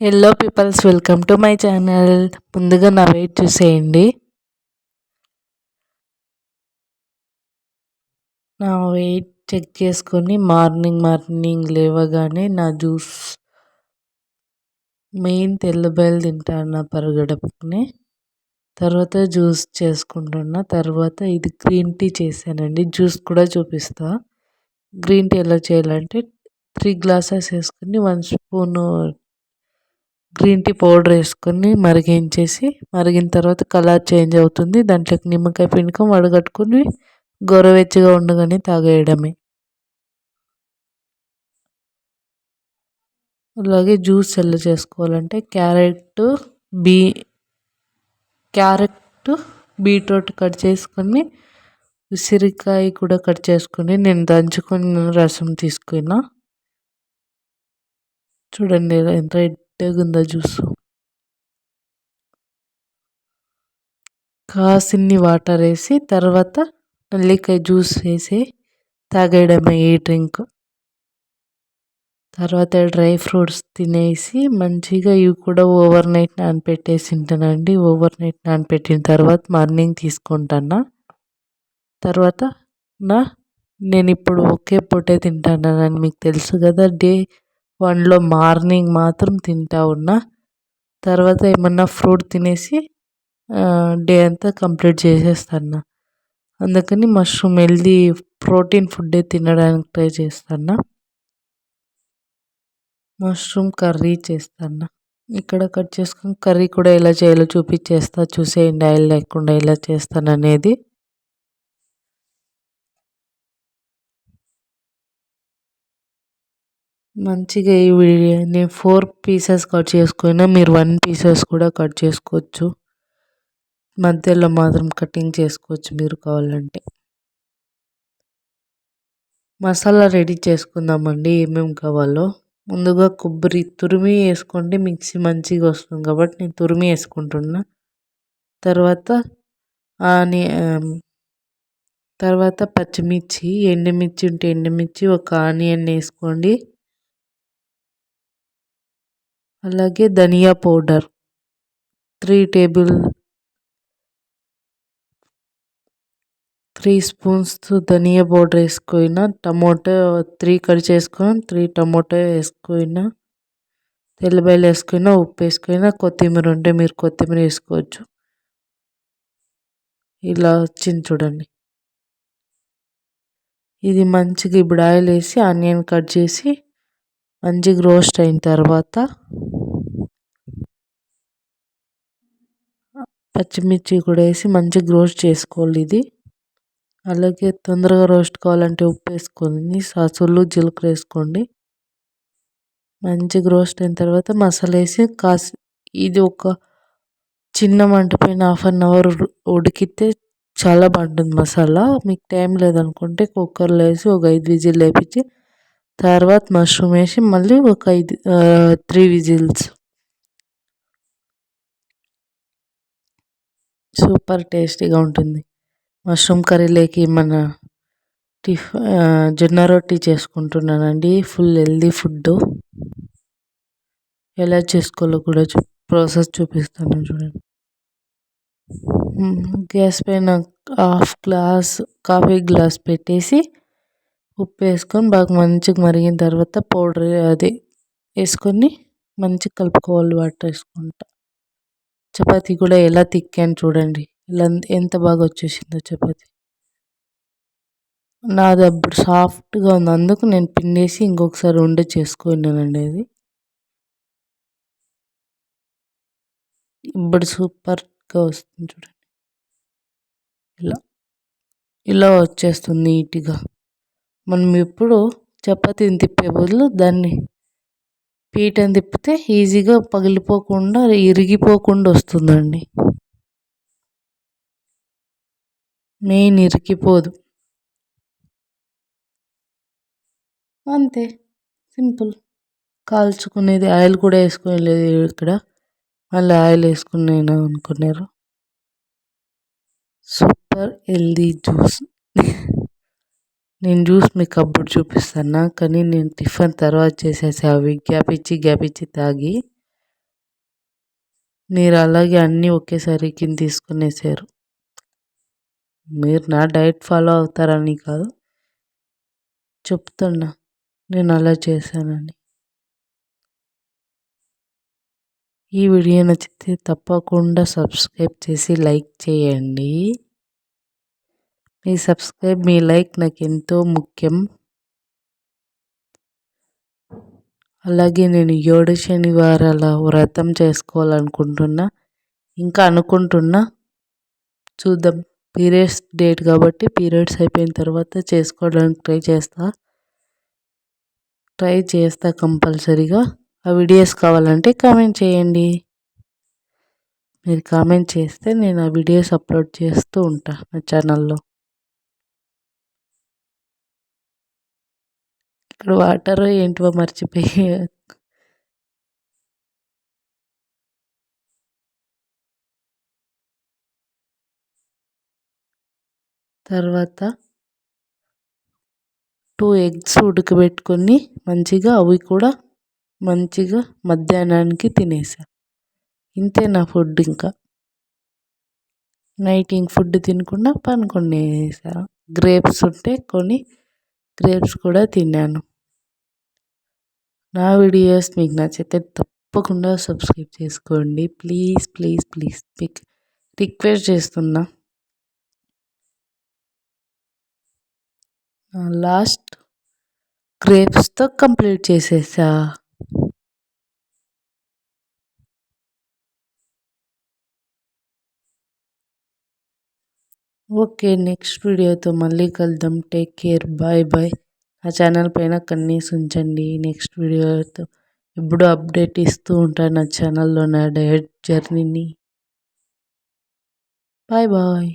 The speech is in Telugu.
Hello peoples welcome to my channel ముందుగా నా వెయిట్ చూసేయండి. నా వెయిట్ చెక్ చేసుకొని మార్నింగ్ మార్నింగ్ లేవగానే నా జ్యూస్ మెయిన్ తెల్లబయలు తింటాను పరగడపునే తర్వాత జ్యూస్ చేసుకుంటున్నా. తర్వాత ఇది గ్రీన్ టీ చేశానండి. జ్యూస్ కూడా చూపిస్తా. గ్రీన్ టీ ఎలా చేయాలంటే త్రీ గ్లాసెస్ వేసుకొని one spoon green tea powder వేసుకొని మరిగించేసి మరిగిన తర్వాత కలర్ చేంజ్ అవుతుంది. దాంట్లోకి నిమ్మకాయ పిండుకొని వడగట్టుకొని గోరువెచ్చగా ఉండగానే తాగేయడమే. అలాగే జ్యూస్ ఎలా చేసుకోవాలంటే carrot be carrot beetroot cut చేసుకొని ఉసిరికాయ కూడా కట్ చేసుకొని నేను దంచుకొని రసం తీసుకున్నా. చూడండి ఎంత రెడ్గా జ్యూస్? కాసిన్ని వాటర్ వేసి తర్వాత నల్లికాయ జ్యూస్ వేసి తాగేయడమే ఈ డ్రింక్. తర్వాత డ్రై ఫ్రూట్స్ తినేసి మంచిగా ఇవి కూడా ఓవర్ నైట్ నానపెట్టేసి ఉంటానండి ఓవర్ నైట్ నానపెట్టిన తర్వాత మార్నింగ్ తీసుకుంటాను? తర్వాత నా నేను ఇప్పుడు ఒకే పూటే తింటానని మీకు తెలుసు కదా డే వన్లో మార్నింగ్ మాత్రం తింటా ఉన్నా. తర్వాత ఏమన్నా ఫ్రూట్ తినేసి డే అంతా కంప్లీట్ చేసేస్తాను అందుకని మష్రూమ్ హెల్దీ ప్రోటీన్ ఫుడ్డే తినడానికి ట్రై చేస్తాను మష్రూమ్ కర్రీ చేస్తాను ఇక్కడ కట్ చేసుకుని కర్రీ కూడా ఎలా చేయాలో చూపించేస్తా చూసేయండి ఆయిల్ లేకుండా ఎలా చేస్తాను అనేది మంచిగా ఇవి నేను ఫోర్ పీసెస్ కట్ చేసుకున్నా మీరు వన్ పీసెస్ కూడా కట్ చేసుకోవచ్చు. మధ్యలో మాత్రం కటింగ్ చేసుకోవచ్చు మీరు కావాలంటే. మసాలా రెడీ చేసుకుందామండి ఏమేమి కావాలో. ముందుగా కొబ్బరి తురిమి వేసుకుంటే మిక్సీ మంచిగా వస్తుంది కాబట్టి నేను తురిమి వేసుకుంటున్నా. తర్వాత తర్వాత పచ్చిమిర్చి ఎండుమిర్చి ఉంటే ఎండుమిర్చి ఒక ఆనియన్ వేసుకోండి. అలాగే ధనియా powder. Three table three spoons ధనియా పౌడర్ వేసుకున్న టమోటో త్రీ కట్ చేసుకొని త్రీ టమాటో వేసుకున్న తెల్లబాయలు వేసుకున్న ఉప్పు వేసుకున్న కొత్తిమీర ఉంటే మీరు కొత్తిమీర వేసుకోవచ్చు. ఇలా వచ్చింది చూడండి. ఇది మంచిగా ఇప్పుడు ఆయిల్ వేసి ఆనియన్ కట్ చేసి మంచిగా రోస్ట్ అయిన తర్వాత పచ్చిమిర్చి కూడా వేసి మంచిగా రోస్ట్ చేసుకోవాలి ఇది. అలాగే తొందరగా రోస్ట్ కావాలంటే ఉప్పు వేసుకొని సాసులు జీలకర్ర వేసుకోండి. మంచిగా రోస్ట్ అయిన తర్వాత మసాలా వేసి కాసి ఇది ఒక చిన్న మంట పైన హాఫ్ అన్ అవర్ ఉడికితే చాలా బాగుంటుంది మసాలా. మీకు టైం లేదనుకుంటే కుక్కర్లో వేసి ఒక ఐదు విజిల్ వేపించి తర్వాత మష్రూమ్ వేసి మళ్ళీ ఒక ఐదు త్రీ విజిల్స్. సూపర్ టేస్టీగా ఉంటుంది. మష్రూమ్ కర్రీలోకి మన టిఫ్ జొన్న రొట్టి చేసుకుంటున్నానండి. ఫుల్ హెల్దీ ఫుడ్ ఎలా చేసుకోవాలో కూడా చూ ప్రాసెస్ చూపిస్తాను చూడండి. గ్యాస్ పైన హాఫ్ గ్లాస్ కాఫీ గ్లాస్ పెట్టేసి ఉప్పు వేసుకొని బాగా మంచిగా మరిగిన తర్వాత పౌడర్ అది వేసుకొని మంచిగా కలుపుకోవాలి వాటర్ వేసుకుంటా. చపాతీ కూడా ఎలా తిక్కాను చూడండి. ఇలా ఎంత బాగా వచ్చేసిందో చపాతీ. నాది అప్పుడు సాఫ్ట్గా ఉంది. అందుకు నేను పిండేసి ఇంకొకసారి ఉండ చేసుకున్నానండి అది. ఇప్పుడు సూపర్గా వస్తుంది చూడండి. ఇలా ఇలా వచ్చేస్తుంది నీట్గా. మనం ఎప్పుడు చపాతీని తిప్పే బదులు దాన్ని పీటను తిప్పితే ఈజీగా పగిలిపోకుండా ఇరిగిపోకుండా వస్తుందండి. మెయిన్ ఇరిగిపోదు. అంతే. సింపుల్. కాల్చుకునేది ఆయిల్ కూడా వేసుకోలేదు ఇక్కడ. మళ్ళీ ఆయిల్ వేసుకున్నాను అనుకున్నారు. Super healthy juice. నేను జ్యూస్ మీకు అప్పుడు చూపిస్తాను? కానీ నేను టిఫిన్ తర్వాత చేసేసి అవి గ్యాప్ ఇచ్చి గ్యాప్ ఇచ్చి తాగి మీరు అలాగే అన్నీ ఒకేసారి కింద తీసుకునేసారు. మీరు నా డైట్ ఫాలో అవుతారని కాదు. చెప్తున్నా నేను అలా చేశానని. ఈ వీడియో నచ్చితే తప్పకుండా సబ్స్క్రైబ్ చేసి లైక్ చేయండి. మీ సబ్స్క్రైబ్ మీ లైక్ నాకు ఎంతో ముఖ్యం. అలాగే నేను ఏడు శనివారాల వ్రతం చేసుకోవాలనుకుంటున్నా. ఇంకా అనుకుంటున్నా. చూద్దాం. పీరియడ్స్ డేట్ కాబట్టి పీరియడ్స్ అయిపోయిన తర్వాత చేసుకోవడానికి ట్రై చేస్తా. ట్రై చేస్తా కంపల్సరీగా. ఆ వీడియోస్ కావాలంటే కామెంట్ చేయండి. మీరు కామెంట్ చేస్తే నేను ఆ వీడియోస్ అప్లోడ్ చేస్తూ ఉంటా నా ఛానల్లో. అక్కడ వాటర్ ఏంటివో మర్చిపోయి తర్వాత టూ ఎగ్స్ ఉడకబెట్టుకొని మంచిగా అవి కూడా మంచిగా మధ్యాహ్నానికి తినేసా. ఇంతే నా ఫుడ్ ఇంకా. నైట్ ఇంక ఫుడ్ తినకుండా పనుకునేసా గ్రేప్స్ ఉంటే కొని గ్రేప్స్ కూడా తిన్నాను. నా వీడియోస్ మీకు నచ్చితే తప్పకుండా సబ్స్క్రైబ్ చేసుకోండి. ప్లీజ్ ప్లీజ్ ప్లీజ్ మీకు రిక్వెస్ట్ చేస్తున్నా. లాస్ట్ గ్రేప్స్తో కంప్లీట్ చేసేసా. ఓకే నెక్స్ట్ వీడియోతో మళ్ళీ కలుద్దాం. Take care. Bye bye. నా ఛానల్ పైన కన్నీస్ ఉంచండి. నెక్స్ట్ వీడియోతో ఎప్పుడూ అప్డేట్ ఇస్తూ ఉంటాను నా ఛానల్లో నా డయట్ జర్నీని. Bye bye.